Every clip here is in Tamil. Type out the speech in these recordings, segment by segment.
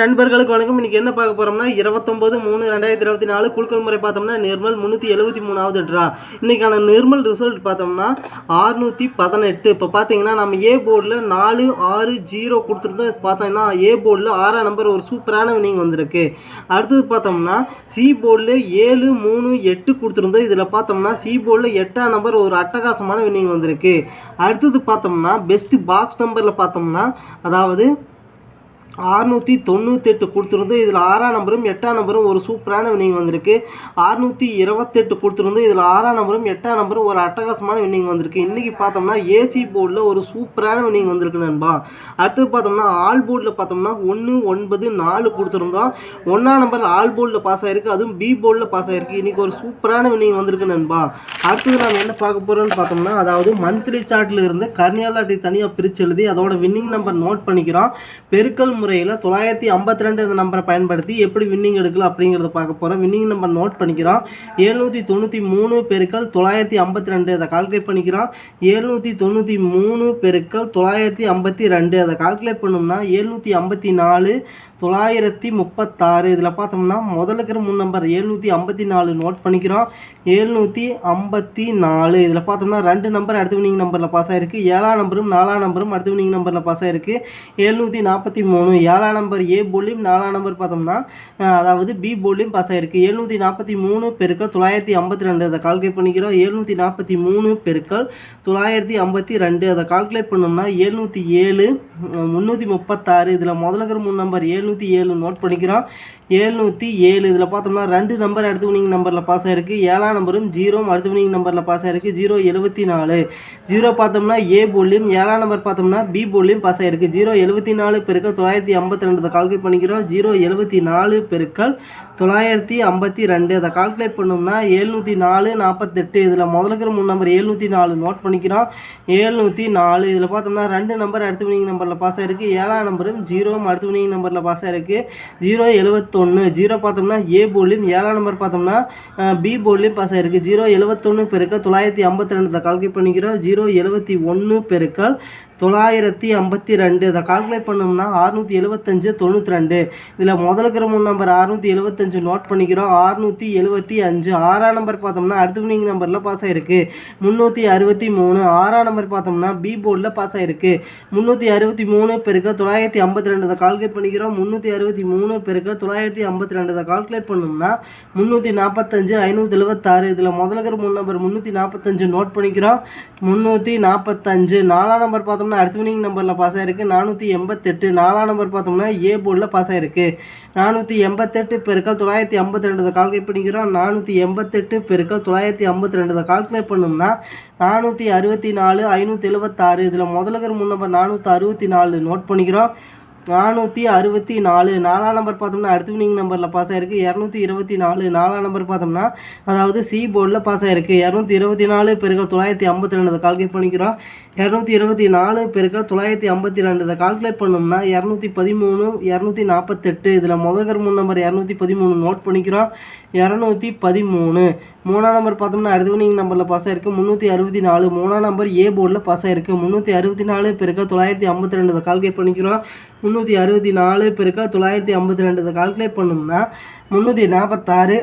நண்பர்களுக்கு வணக்கம். இன்றைக்கி என்ன பார்க்க போகிறோம்னா இருபத்தொம்போது மூணு ரெண்டாயிரத்தி இருபத்தி நாலு குழுக்கள் முறை பார்த்தோம்னா நிர்மல் முந்நூற்றி எழுபத்தி மூணாவது ட்ரா. இன்றைக்கான நிர்மல் ரிசல்ட் பார்த்தோம்னா ஆறுநூற்றி பதினெட்டு. இப்போ பார்த்தீங்கன்னா நம்ம ஏ போர்டில் நாலு ஆறு ஜீரோ கொடுத்துருந்தோம். பார்த்தோம்னா ஏ போர்டில் ஆறாம் நம்பர் ஒரு சூப்பரான வினிங் வந்திருக்கு. அடுத்தது பார்த்தோம்னா சி போர்டில் ஏழு மூணு எட்டு கொடுத்துருந்தோம். இதில் பார்த்தோம்னா சி போர்டில் எட்டாம் நம்பர் ஒரு அட்டகாசமான வினிங் வந்திருக்கு. அடுத்தது பார்த்தோம்னா பெஸ்ட் பாக்ஸ் நம்பரில் பார்த்தோம்னா அதாவது அறுநூற்றி தொண்ணூத்தெட்டு கொடுத்துருந்தோம். இதில் ஆறாம் நம்பரும் எட்டாம் நம்பரும் ஒரு சூப்பரான வினிங் வந்திருக்கு. அறுநூற்றி இருபத்தெட்டு கொடுத்துருந்தோம். இதில் ஆறாம் நம்பரும் எட்டாம் நம்பரும் ஒரு அட்டகாசமான வினிங் வந்திருக்கு. இன்றைக்கி பார்த்தோம்னா ஏசி போர்டில் ஒரு சூப்பரான வினிங் வந்திருக்கு நண்பா. அடுத்தது பார்த்தோம்னா ஆல் போர்டில் பார்த்தோம்னா ஒன்று ஒன்பது நாலு கொடுத்துருந்தோம். ஒன்றாம் நம்பர் ஆல் போர்டில் பாஸ் ஆகிருக்கு அதுவும் பி போர்டில் பாஸ் ஆகிருக்கு இன்றைக்கி ஒரு சூப்பரான வினிங் வந்திருக்கு நண்பா. அடுத்தது நாம் என்ன பார்க்க போகிறோம்னு பார்த்தோம்னா அதாவது மந்த்லி சார்ட்டில் இருந்து கர்னியாலாட்டி தனியாக பிரித்து எழுதி அதோட வின்னிங் நம்பர் நோட் பண்ணிக்கிறோம். பெருக்கல் முறையில் தொள்ளாயிரத்தி ஐம்பத்தி ரெண்டு இந்த நம்பரை பயன்படுத்தி எப்படி வின்னிங் எடுக்கலாம் அப்படிங்கிறத பார்க்க போகிறோம் வின்னிங் நம்பர் நோட் பண்ணிக்கிறோம். ஏழ்நூற்றி தொண்ணூற்றி மூணு பெருக்கள் தொள்ளாயிரத்தி ஐம்பத்தி ரெண்டு அதை கால்குலேட் பண்ணிக்கிறோம். ஏழ்நூற்றி தொண்ணூற்றி மூணு பெருக்கள் தொள்ளாயிரத்தி ஐம்பத்தி ரெண்டு அதை கால்குலேட் பண்ணோம்னா எழுநூற்றி ஐம்பத்தி நாலு தொள்ளாயிரத்தி முப்பத்தாறு. இதில் பார்த்தோம்னா முதல்ல இருக்கிற மூணு நம்பர் ஏழ்நூற்றி ஐம்பத்தி நாலு நோட் பண்ணிக்கிறோம். ஏழ்நூற்றி ஐம்பத்தி நாலு இதில் பார்த்தோம்னா ரெண்டு நம்பர் அடுத்த வினிங் நம்பரில் பாஸ் ஆகிருக்கு ஏழாம் நம்பரும் நாலாம் நம்பரும் அடுத்த வினிங் நம்பரில் பாஸ் ஆகிருக்கு ஏழ்நூற்றி நாற்பத்தி மூணு ஏழாம் நம்பர் ஏ போலியும் நாலாம் நம்பர் பார்த்தோம்னா அதாவது பி போலியும் பாஸ் ஆகிருக்கு ஏழ்நூற்றி நாற்பத்தி மூணு பெருக்கள் தொள்ளாயிரத்தி ஐம்பத்தி ரெண்டு அதை கால்குலேட் பண்ணிக்கிறோம். ஏழ்நூற்றி நாற்பத்தி மூணு பெருக்கள் தொள்ளாயிரத்தி ஐம்பத்தி ரெண்டு அதை கால்குலேட் பண்ணோம்னா ஏழ்நூற்றி ஏழு முந்நூற்றி முப்பத்தாறு. இதில் முதல்ல இருக்கிற மூணு நம்பர் ஏழு எழுநூற்றி ஏழு நோட் பண்ணிக்கிறோம் எழுநூற்றி ஏழு இதில் பார்த்தோம்னா ரெண்டு நம்பர் அடுத்த வினிங் நம்பரில் பாஸ் ஆகிருக்கு ஏழாம் நம்பரும் ஜீரோவும் அடுத்த வினிங் நம்பரில் பாஸ் ஆகிருக்கு ஜீரோ எழுபத்தி நாலு. ஜீரோ பார்த்தோம்னா ஏ போலியும் ஏழாம் நம்பர் பார்த்தோம்னா பி போலியும் பாஸ் ஆகிருக்கு ஜீரோ எழுபத்தி நாலு பெருக்கள் தொள்ளாயிரத்தி ஐம்பத்தி ரெண்டு கால்குலேட் பண்ணிக்கிறோம். ஜீரோ எழுபத்தி நாலு பெருக்கள் தொள்ளாயிரத்தி ஐம்பத்தி ரெண்டு. அதை கால்குலேட் பண்ணோம்னா எழுநூற்றி நாலு நாற்பத்தெட்டு. இதில் முதல்ல இருக்கிற மூணு நம்பர் எழுநூற்றி நாலு நோட் பண்ணிக்கிறோம். எழுநூற்றி நாலு. இதில் பார்த்தோம்னா ரெண்டு நம்பர் அடுத்த வினிங் நம்பரில் பாஸ் ஆயிருக்கு. ஏழாம் நம்பரும் ஜீரோவும் அடுத்த வினிங் நம்பரில் பாஸ் ஆயிருக்கு. ஜீரோ எழுபத்தொன்று ஜீரோ பார்த்தோம்னா ஏ போர்ட்லையும் ஏழாம் நம்பர் பார்த்தோம்னா பி போர்ட்லையும் பாஸ் ஆயிருக்கு. ஜீரோ எழுபத்தொன்று பெருக்கல் தொள்ளாயிரத்தி ஐம்பத்தி ரெண்டு. கால்குலேட் பண்ணிக்கிறோம். ஜீரோ எழுபத்தி ஒன்று பெருக்கல் தொள்ளாயிரத்தி ஐம்பத்தி ரெண்டு. இதை கால்குலேட் பண்ணோம்னா அறுநூற்றி எழுபத்தஞ்சு தொண்ணூற்றி ரெண்டு. இதில் முதலுக்கிற மூணு நம்பர் அறுநூற்றி எழுபத்தஞ்சு நோட் பண்ணிக்கிறோம். அறுநூற்றி எழுபத்தி அஞ்சு. ஆறாம் நம்பர் பார்த்தோம்னா அடுத்த வினிங் நம்பரில் பாஸ் ஆகிருக்கு முந்நூற்றி அறுபத்தி மூணு. ஆறாம் நம்பர் பார்த்தோம்னா பி போர்டில் பாஸ் ஆகிருக்கு முந்நூற்றி அறுபத்தி மூணு பெருக்க தொள்ளாயிரத்தி ஐம்பத்தி ரெண்டு கால்குலேட் பண்ணிக்கிறோம். முந்நூற்றி அறுபத்தி மூணு பெருக்க தொள்ளாயிரத்தி ஐம்பத்தி ரெண்டு கால்குலேட் பண்ணோம்னா முந்நூற்றி நாற்பத்தஞ்சு ஐநூற்றி எழுபத்தாறு இதில் முதல்ல இருக்கிற மூணு நம்பர் முந்நூற்றி நாற்பத்தஞ்சு நோட் பண்ணிக்கிறோம். முந்நூற்றி நாற்பத்தஞ்சு நாலாம் நம்பர் பார்த்தோம்னா அடுத்த வினிங் நம்பரில் பாஸ் ஆகிருக்கு நானூற்றி எண்பத்தெட்டு. நாலாம் நம்பர் பார்த்தோம்னா ஏ போர்டில் பாஸ் ஆகிருக்கு நானூற்றி எண்பத்தெட்டு பெருக்க தொள்ளாயிரத்தி ஐம்பத்தி ரெண்டு கால்குலேட் பண்ணிக்கிறோம். நானூற்றி எண்பத்தெட்டு பெருக்கள் தொள்ளாயிரத்தி ஐம்பத்தி ரெண்டு கால்குலேட் பண்ணோம்னா நானூற்றி அறுபத்தி நாலு ஐநூற்றி எழுபத்தாறு இதில் முதல்ல இருக்கிற மூணு நம்பர் நானூற்றி அறுபத்தி நாலு நோட் பண்ணிக்கிறோம். நானூற்றி அறுபத்தி நாலு. நாலாம் நம்பர் பார்த்தோம்னா அடுத்த வினிங் நம்பரில் பாஸ் ஆகிருக்கு இரநூத்தி இருபத்தி நாலு. நாலாம் நம்பர் பார்த்தோம்னா அதாவது சி போர்டில் பாஸ் ஆகிருக்கு இரநூத்தி இருபத்தி நாலு பெருக்க தொள்ளாயிரத்தி ஐம்பத்தி ரெண்டு கால்குலேட் பண்ணிக்கிறோம். இரநூத்தி இருபத்தி நாலு பெருக்க தொள்ளாயிரத்தி ஐம்பத்தி ரெண்டு இதை கால்குலேட் பண்ணோம்னா இரநூத்தி பதிமூணு இரநூத்தி நாற்பத்தெட்டு இதில் முதல் மூணு நம்பர் இரநூத்தி பதிமூணு நோட் பண்ணிக்கிறோம். இரநூத்தி பதிமூணு. மூணாம் நம்பர் பார்த்தோம்னா அடுத்த வினிங் நம்பரில் பாஸ் ஆகிருக்கு முந்நூற்றி அறுபத்தி நாலு. மூணாம் நம்பர் ஏ போர்டில் பாஸ் ஆகிருக்கு முந்நூற்றி அறுபத்தி நாலு பெருக்க தொள்ளாயிரத்தி ஐம்பத்தி ரெண்டு கால்குலேட் பண்ணிக்கிறோம். முந்நூற்றி அறுபத்தி நாலு பெருக்கா தொள்ளாயிரத்தி ஐம்பத்தி ரெண்டு. கால்குலேட் பண்ணோம்னா முந்நூற்றி நாற்பத்தாறு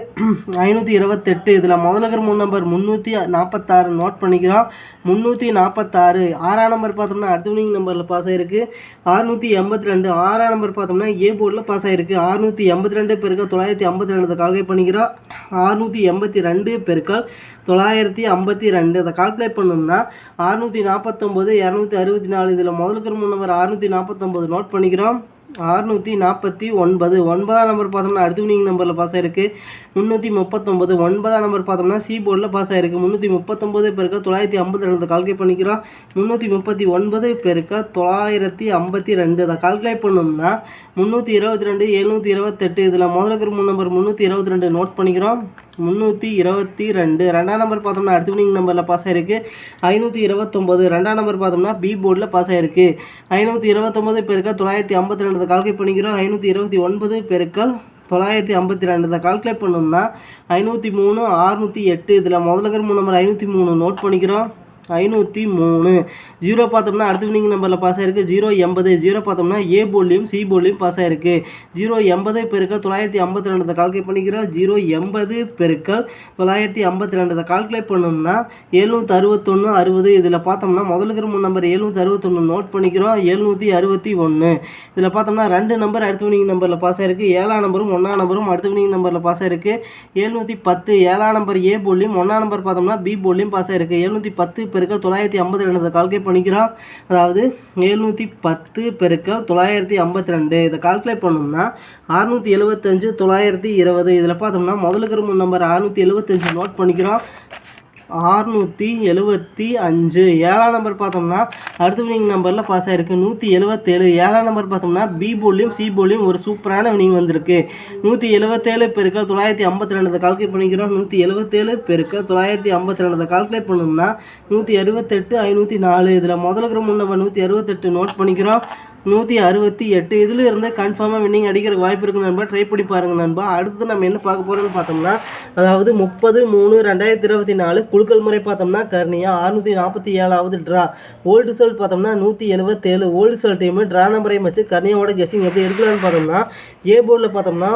ஐநூற்றி இருபத்தெட்டு. இதில் முதல்ல இருக்கிற மூணு நம்பர் முந்நூற்றி நாற்பத்தாறு நோட் பண்ணிக்கிறோம். முந்நூற்றி நாற்பத்தாறு ஆறாம் நம்பர் பார்த்தோம்னா அடுத்த வினிங் நம்பரில் பாஸ் ஆயிருக்கு. அறுநூற்றி எண்பத்தி ரெண்டு ஆறாம் நம்பர் பார்த்தோம்னா ஏ போர்டில் பாஸ் ஆயிருக்கு. அறுநூற்றி எண்பத்தி ரெண்டு பெருக்கா தொள்ளாயிரத்தி ஐம்பத்தி ரெண்டு. கால்குலேட் பண்ணிக்கிறோம். அறுநூற்றி எண்பத்தி ரெண்டு பெருக்கால் தொள்ளாயிரத்தி ஐம்பத்தி ரெண்டு. அதை கால்குலேட் பண்ணோம்னா அறுநூற்றி நாற்பத்தொம்போது இரநூத்தி அறுபத்தி நாலு. இதில் முதல்ல இருக்கிற மூணு நம்பர் அறுநூற்றி நாற்பத்தொம்போது நோட் பண்ணிக்கிறோம். அறுநூற்றி நாற்பத்தி ஒன்பது. ஒன்பதாம் நம்பர் பார்த்தோம்னா அடுத்த வினிங் நம்பரில் பாஸ் ஆயிருக்கு. முந்நூற்றி முப்பத்தொம்பது ஒன்பதாம் நம்பர் பார்த்தோம்னா சி போர்டில் பாஸ் ஆயிருக்கு. முந்நூற்றி முப்பத்தொம்பது பெருக்க தொள்ளாயிரத்தி ஐம்பத்தி ரெண்டு கால்குலேட் பண்ணிக்கிறோம். முந்நூற்றி முப்பத்தி ஒன்பது பெருக்க தொள்ளாயிரத்தி ஐம்பத்தி ரெண்டு அதை கால்குலேட் பண்ணோம்னா முந்நூற்றி இருபத்தி ரெண்டு எழுநூற்றி இருபத்தெட்டு. இதில் முதலுக்கு மூணு நம்பர் முந்நூற்றி இருபத்தி ரெண்டு நோட் பண்ணிக்கிறோம். முந்நூற்றி இருபத்தி ரெண்டு. ரெண்டாம் நம்பர் பார்த்தோம்னா அடுத்த வினிங் நம்பரில் பாஸ் ஆயிருக்கு. ஐநூற்றி இருபத்தொம்போது ரெண்டாம் நம்பர் பார்த்தோம்னா பி போர்டில் பாஸ் ஆயிருக்கு. ஐநூற்றி இருபத்தொம்போது பெருக்கள் தொள்ளாயிரத்தி ஐம்பத்தி ரெண்டு கால்குலேட் பண்ணிக்கிறோம். ஐநூற்றி இருபத்தி ஒன்பது பெருக்கள் தொள்ளாயிரத்தி ஐம்பத்தி ரெண்டு இதை கால்குலேட் பண்ணோம்னா ஐநூற்றி மூணு அறுநூற்றி எட்டு. இதில் முதல்ல இருக்கிற மூணு நம்பர் ஐநூற்றி மூணு நோட் பண்ணிக்கிறோம். ஐநூற்றி மூணு. ஜீரோ பார்த்தோம்னா அடுத்த வினிங் நம்பரில் பாஸ் ஆயிருக்கு. ஜீரோ எண்பது ஜீரோ பார்த்தோம்னா ஏ போர்ட்லேயும் சி போர்ட்லேயும் பாஸ் ஆயிருக்கு. ஜீரோ எண்பது பெருக்கல் தொள்ளாயிரத்தி ஐம்பத்தி ரெண்டு கால்குலேட் பண்ணிக்கிறோம். ஜீரோ எண்பது பெருக்கல் தொள்ளாயிரத்தி ஐம்பத்தி ரெண்டு கால்குலேட் பண்ணோம்னா எழுநூற்றி அறுபத்தொன்று அறுபது. இதில் பார்த்தோம்னா முதல்ல இருக்கிற மூணு நம்பர் எழுநூற்றி அறுபத்தொன்று நோட் பண்ணிக்கிறோம். எழுநூற்றி அறுபத்தி ஒன்று இதில் பார்த்தோம்னா ரெண்டு நம்பர் அடுத்த வினிங் நம்பரில் பாஸ் ஆயிருக்கு. ஏழாம் நம்பரும் ஒன்றாம் நம்பரும் அடுத்த வினிங் நம்பரில் பாஸ் ஆயிருக்கு. எழுநூற்றி பத்து ஏழாம் நம்பர் ஏ போர்ட்லையும் ஒன்றாம் நம்பர் பார்த்தோம்னா பி போர்ட்லையும் பாஸ் ஆயிருக்கு. எழுநூற்றி பத்து பெருக்க தொள்ளாயிரத்தி ஐம்பத்தி ரெண்டு. கால்குலேட் பண்ணிக்கிறோம். அதாவது எழுநூற்றி பத்து பெருக்க தொள்ளாயிரத்தி ஐம்பத்தி ரெண்டு. இதை கால்குலேட் பண்ணோம்னா அறுநூற்றி எழுபத்தஞ்சு தொள்ளாயிரத்தி இருபது. இதில் பார்த்தோம்னா முதலுக்கு மூணு நம்பர் அறுநூற்றி எழுபத்தஞ்சு நோட் பண்ணிக்கிறோம். ஆறுநூற்றி எழுபத்தி அஞ்சு. ஏழாம் நம்பர் பார்த்தோம்னா அடுத்த வினிங் நம்பரில் பாஸ் ஆகிருக்கு நூற்றி எழுபத்தேழு ஏழாம் நம்பர் பார்த்தோம்னா பி போலியும் சி போலியும் ஒரு சூப்பரான வினிங் வந்திருக்கு. நூற்றி எழுபத்தேழு பெருக்க தொள்ளாயிரத்தி ஐம்பத்தி ரெண்டு கால்குலேட் பண்ணிக்கிறோம். நூற்றி எழுபத்தேழு பெருக்க தொள்ளாயிரத்தி ஐம்பத்தி ரெண்டு கால்குலேட் பண்ணோம்னா நூற்றி அறுபத்தெட்டு ஐநூற்றி நாலு. இதில் முதல்ல இருக்கிற நம்பர் நூற்றி அறுபத்தெட்டு நோட் பண்ணிக்கிறோம். நூற்றி அறுபத்தி எட்டு. இதில் இருந்து கன்ஃபார்மாக வின்னிங் அடிக்கிறதுக்கு வாய்ப்பு இருக்குது நண்பா. ட்ரை பண்ணி பாருங்கள் நண்பா. அடுத்து நம்ம என்ன பார்க்க போகிறோம்னு பார்த்தோம்னா அதாவது முப்பது மூணு ரெண்டாயிரத்தி இருபத்தி நாலு குழுக்கள் முறை பார்த்தோம்னா கர்னியா அறுநூற்றி நாற்பத்தி ஏழாவது ட்ரா ஓல்டு ரிசல்ட் பார்த்தோம்னா நூற்றி எழுபத்தேழு ஓல்டு ரிசல்ட் டீமு ட்ரா நம்பரையும் வச்சு கர்னியாவோட கெஸ்ஸிங் எப்படி எடுக்கலாம்னு பார்த்தோம்னா ஏ போர்டில் பார்த்தோம்னா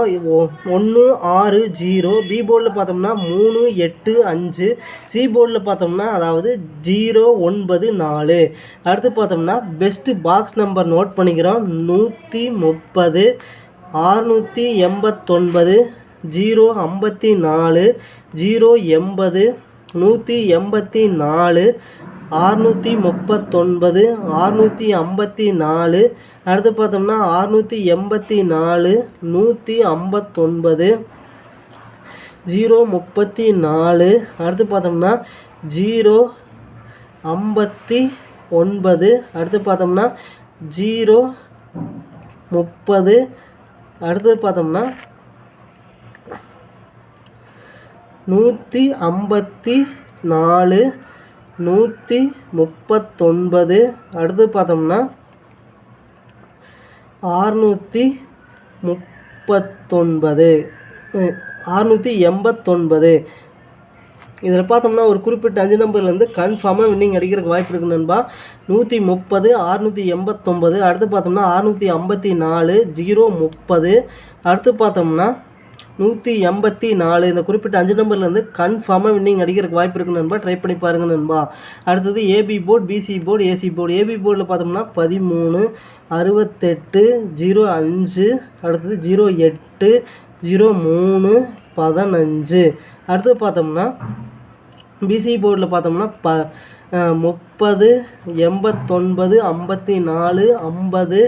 ஒன்று ஆறு ஜீரோ. பி போர்டில் பார்த்தோம்னா மூணு எட்டு அஞ்சு. சி போர்டில் பார்த்தோம்னா அதாவது ஜீரோ ஒன்பது நாலு. அடுத்து பார்த்தோம்னா பெஸ்ட்டு பாக்ஸ் நம்பர் நோட் பண்ணிக்கிறோம். நூற்றி முப்பது ஆறுநூற்றி எண்பத்தொன்பது ஜீரோ ஐம்பத்தி நாலு ஜீரோ எண்பது நூற்றி எண்பத்தி நாலு ஆறுநூற்றி முப்பத்தொன்பது ஆறுநூற்றி ஐம்பத்தி நாலு. அடுத்து பார்த்தோம்னா ஆறுநூற்றி எண்பத்தி நாலு நூற்றி ஐம்பத்தொன்பது ஜீரோ முப்பத்தி நாலு. அடுத்து பார்த்தோம்னா ஜீரோ ஐம்பத்தி ஒன்பது. அடுத்து பார்த்தோம்னா ஜீரோ முப்பது. அடுத்து பார்த்தோம்னா நூற்றி ஐம்பத்தி நாலு நூற்றி முப்பத்தொன்பது. அடுத்து பார்த்தோம்னா ஆறுநூற்றி முப்பத்தொன்பது. ஆறுநூற்றி எண்பத்தொன்பது. இதில் பார்த்தோம்னா ஒரு குறிப்பிட்ட அஞ்சு நம்பர்லேருந்து கன்ஃபார்மாக வின்னிங் அடிக்கிறதுக்கு வாய்ப்பு இருக்குது நண்பா. நூற்றி முப்பது அறுநூற்றி எண்பத்தொம்பது அடுத்து பார்த்தோம்னா அறுநூற்றி ஐம்பத்தி நாலு ஜீரோ முப்பது. அடுத்து பார்த்தோம்னா நூற்றி எண்பத்தி நாலு. இந்த குறிப்பிட்ட அஞ்சு நம்பர்லேருந்து கன்ஃபார்மாக வின்னிங் அடிக்கிறதுக்கு வாய்ப்பு இருக்குது நண்பா. ட்ரை பண்ணி பாருங்கள் நண்பா. அடுத்தது AB board BC board AC board AB போர்டில் பார்த்தோம்னா பதிமூணு அறுபத்தெட்டு ஜீரோ அஞ்சு. அடுத்தது ஜீரோ எட்டு ஜீரோ மூணு பதினஞ்சு. அடுத்து பார்த்தோம்னா பிசி போர்டில் பார்த்தோம்னா ப முப்பது எண்பத்தொன்பது ஐம்பத்தி நாலு ஐம்பது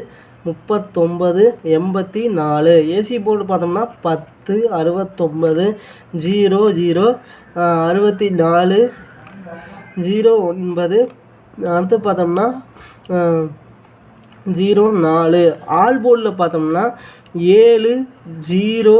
முப்பத்தொம்பது எண்பத்தி நாலு ஏசி போர்டு பார்த்தோம்னா பத்து அறுபத்தொம்பது ஜீரோ ஜீரோ அறுபத்தி நாலு ஜீரோ ஒன்பது. அடுத்து பார்த்தோம்னா ஜீரோ நாலு. ஆல் போர்டில் பார்த்தோம்னா ஏழு ஜீரோ